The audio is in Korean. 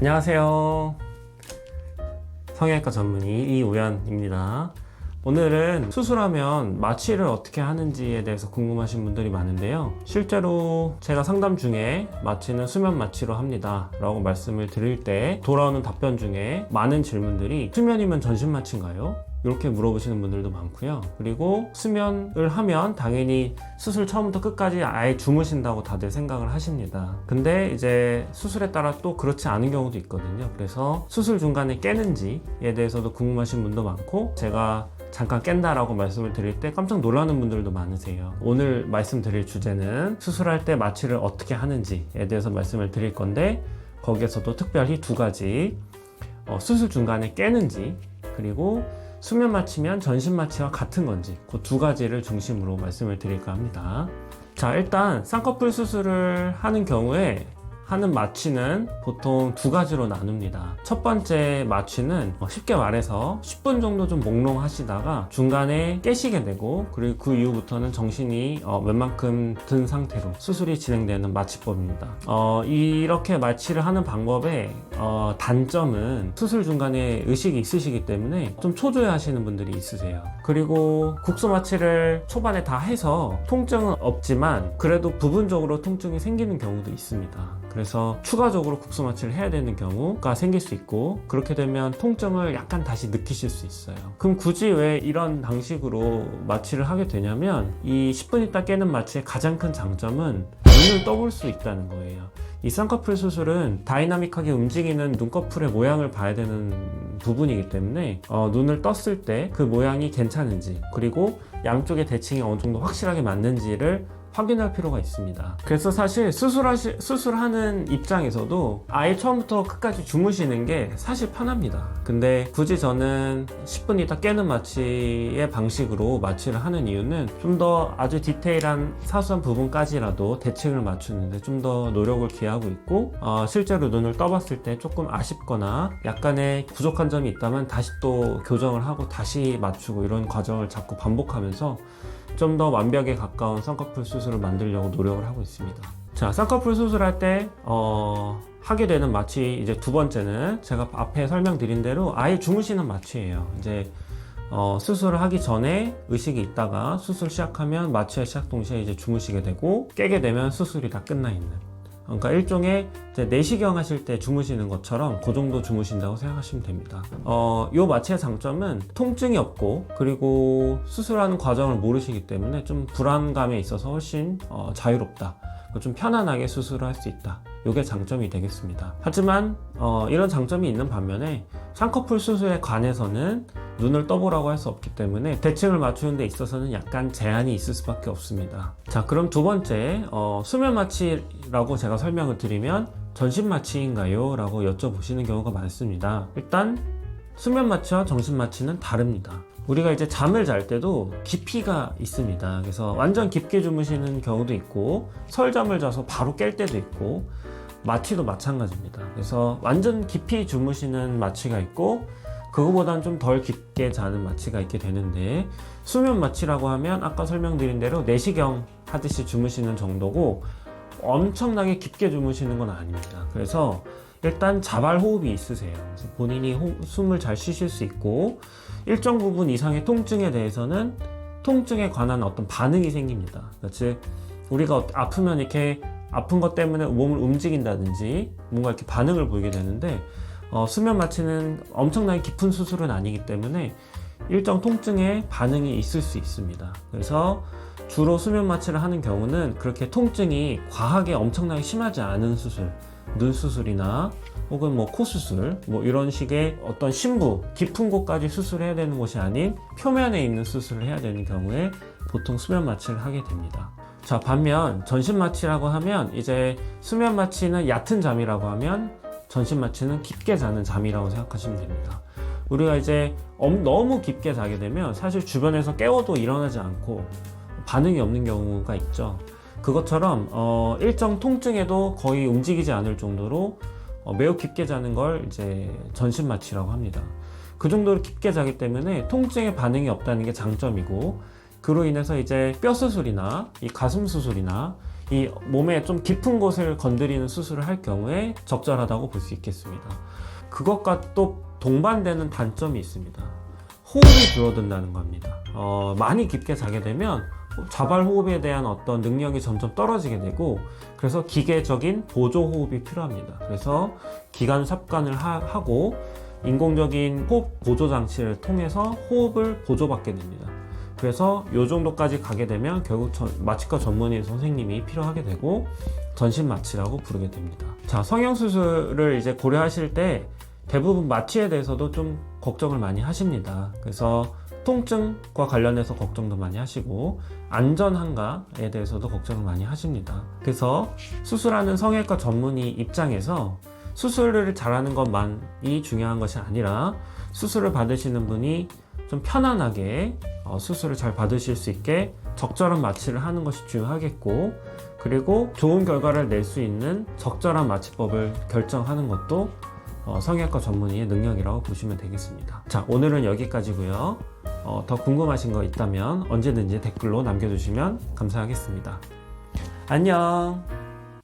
안녕하세요. 성형외과 전문의 이우연입니다. 오늘은 수술하면 마취를 어떻게 하는지에 대해서 궁금하신 분들이 많은데요. 실제로 제가 상담 중에 마취는 수면 마취로 합니다. 라고 말씀을 드릴 때 돌아오는 답변 중에 많은 질문들이 수면이면 전신 마취인가요? 이렇게 물어보시는 분들도 많고요. 그리고 수면을 하면 당연히 수술 처음부터 끝까지 아예 주무신다고 다들 생각을 하십니다. 근데 이제 수술에 따라 또 그렇지 않은 경우도 있거든요. 그래서 수술 중간에 깨는지에 대해서도 궁금하신 분도 많고 제가 잠깐 깬다라고 말씀을 드릴 때 깜짝 놀라는 분들도 많으세요. 오늘 말씀드릴 주제는 수술할 때 마취를 어떻게 하는지에 대해서 말씀을 드릴 건데 거기에서도 특별히 두 가지 어, 수술 중간에 깨는지 그리고 수면 마취면 전신 마취와 같은 건지 그 두 가지를 중심으로 말씀을 드릴까 합니다. 자, 일단 쌍꺼풀 수술을 하는 경우에 하는 마취는 보통 두 가지로 나눕니다. 첫 번째 마취는 어, 쉽게 말해서 10분 정도 좀 몽롱하시다가 중간에 깨시게 되고 그리고 그 이후부터는 정신이 어, 웬만큼 든 상태로 수술이 진행되는 마취법입니다. 어, 이렇게 마취를 하는 방법의 어, 단점은 수술 중간에 의식이 있으시기 때문에 좀 초조해 하시는 분들이 있으세요. 그리고 국소 마취를 초반에 다 해서 통증은 없지만 그래도 부분적으로 통증이 생기는 경우도 있습니다. 그래서 추가적으로 국소 마취를 해야 되는 경우가 생길 수 있고 그렇게 되면 통증을 약간 다시 느끼실 수 있어요. 그럼 굳이 왜 이런 방식으로 마취를 하게 되냐면 이 10분 있다 깨는 마취의 가장 큰 장점은 눈을 떠볼 수 있다는 거예요. 이 쌍꺼풀 수술은 다이나믹하게 움직이는 눈꺼풀의 모양을 봐야 되는 부분이기 때문에 어, 눈을 떴을 때 그 모양이 괜찮은지 그리고 양쪽의 대칭이 어느 정도 확실하게 맞는지를 확인할 필요가 있습니다. 그래서 사실 수술하시, 수술하는 입장에서도 아예 처음부터 끝까지 주무시는 게 사실 편합니다. 근데 굳이 저는 10분 있다 깨는 마취의 방식으로 마취를 하는 이유는 좀 더 아주 디테일한 사소한 부분까지라도 대칭을 맞추는데 좀 더 노력을 기하고 있고 어, 실제로 눈을 떠봤을 때 조금 아쉽거나 약간의 부족한 점이 있다면 다시 또 교정을 하고 다시 맞추고 이런 과정을 자꾸 반복하면서 좀 더 완벽에 가까운 쌍꺼풀 수술을 만들려고 노력을 하고 있습니다. 자, 쌍꺼풀 수술할 때, 어, 하게 되는 마취, 이제 두 번째는 제가 앞에 설명드린 대로 아예 주무시는 마취예요. 이제, 어, 수술을 하기 전에 의식이 있다가 수술 시작하면 마취의 시작 동시에 이제 주무시게 되고 깨게 되면 수술이 다 끝나 있는. 그러니까 일종의 내시경 하실 때 주무시는 것처럼 그 정도 주무신다고 생각하시면 됩니다. 어, 요 마취의 장점은 통증이 없고 그리고 수술하는 과정을 모르시기 때문에 좀 불안감에 있어서 훨씬 어, 자유롭다. 좀 편안하게 수술을 할 수 있다. 이게 장점이 되겠습니다. 하지만 어, 이런 장점이 있는 반면에 쌍꺼풀 수술에 관해서는 눈을 떠보라고 할 수 없기 때문에 대칭을 맞추는 데 있어서는 약간 제한이 있을 수밖에 없습니다. 자, 그럼 두 번째 어, 수면 마취라고 제가 설명을 드리면 전신 마취인가요? 라고 여쭤보시는 경우가 많습니다. 일단 수면 마취와 정신 마취는 다릅니다. 우리가 이제 잠을 잘 때도 깊이가 있습니다. 그래서 완전 깊게 주무시는 경우도 있고 설잠을 자서 바로 깰 때도 있고 마취도 마찬가지입니다. 그래서 완전 깊이 주무시는 마취가 있고 그거보다는 좀덜 깊게 자는 마취가 있게 되는데 수면 마취라고 하면 아까 설명드린 대로 내시경 하듯이 주무시는 정도고 엄청나게 깊게 주무시는 건 아닙니다. 그래서 일단 자발 호흡이 있으세요. 본인이 호- 숨을 잘 쉬실 수 있고 일정 부분 이상의 통증에 대해서는 통증에 관한 어떤 반응이 생깁니다. 즉 우리가 아프면 이렇게 아픈 것 때문에 몸을 움직인다든지 뭔가 이렇게 반응을 보이게 되는데 어, 수면 마취는 엄청나게 깊은 수술은 아니기 때문에 일정 통증에 반응이 있을 수 있습니다. 그래서 주로 수면 마취를 하는 경우는 그렇게 통증이 과하게 엄청나게 심하지 않은 수술, 눈 수술이나 혹은 뭐 코 수술, 뭐 이런 식의 어떤 심부, 깊은 곳까지 수술해야 되는 것이 아닌 표면에 있는 수술을 해야 되는 경우에 보통 수면 마취를 하게 됩니다. 자, 반면 전신 마취라고 하면 이제 수면 마취는 얕은 잠이라고 하면 전신 마취는 깊게 자는 잠이라고 생각하시면 됩니다. 우리가 이제 엄- 너무 깊게 자게 되면 사실 주변에서 깨워도 일어나지 않고 반응이 없는 경우가 있죠. 그것처럼 어, 일정 통증에도 거의 움직이지 않을 정도로 어, 매우 깊게 자는 걸 이제 전신 마취라고 합니다. 그 정도로 깊게 자기 때문에 통증에 반응이 없다는 게 장점이고 그로 인해서 이제 뼈 수술이나 이 가슴 수술이나 이 몸에 좀 깊은 곳을 건드리는 수술을 할 경우에 적절하다고 볼 수 있겠습니다. 그것과 또 동반되는 단점이 있습니다. 호흡이 줄어든다는 겁니다. 어, 많이 깊게 자게 되면 자발 호흡에 대한 어떤 능력이 점점 떨어지게 되고 그래서 기계적인 보조 호흡이 필요합니다. 그래서 기관 삽관을 하, 하고 인공적인 호흡 보조 장치를 통해서 호흡을 보조받게 됩니다. 그래서 요 정도까지 가게 되면 결국 전- 마취과 전문의 선생님이 필요하게 되고 전신 마취라고 부르게 됩니다. 자, 성형 수술을 이제 고려하실 때 대부분 마취에 대해서도 좀 걱정을 많이 하십니다. 그래서 통증과 관련해서 걱정도 많이 하시고 안전한가에 대해서도 걱정을 많이 하십니다. 그래서 수술하는 성형외과 전문의 입장에서 수술을 잘하는 것만이 중요한 것이 아니라 수술을 받으시는 분이 좀 편안하게 어, 수술을 잘 받으실 수 있게 적절한 마취를 하는 것이 중요하겠고 그리고 좋은 결과를 낼 수 있는 적절한 마취법을 결정하는 것도 어, 성형외과 전문의의 능력이라고 보시면 되겠습니다. 자, 오늘은 여기까지고요. 어, 더 궁금하신 거 있다면 언제든지 댓글로 남겨주시면 감사하겠습니다. 안녕!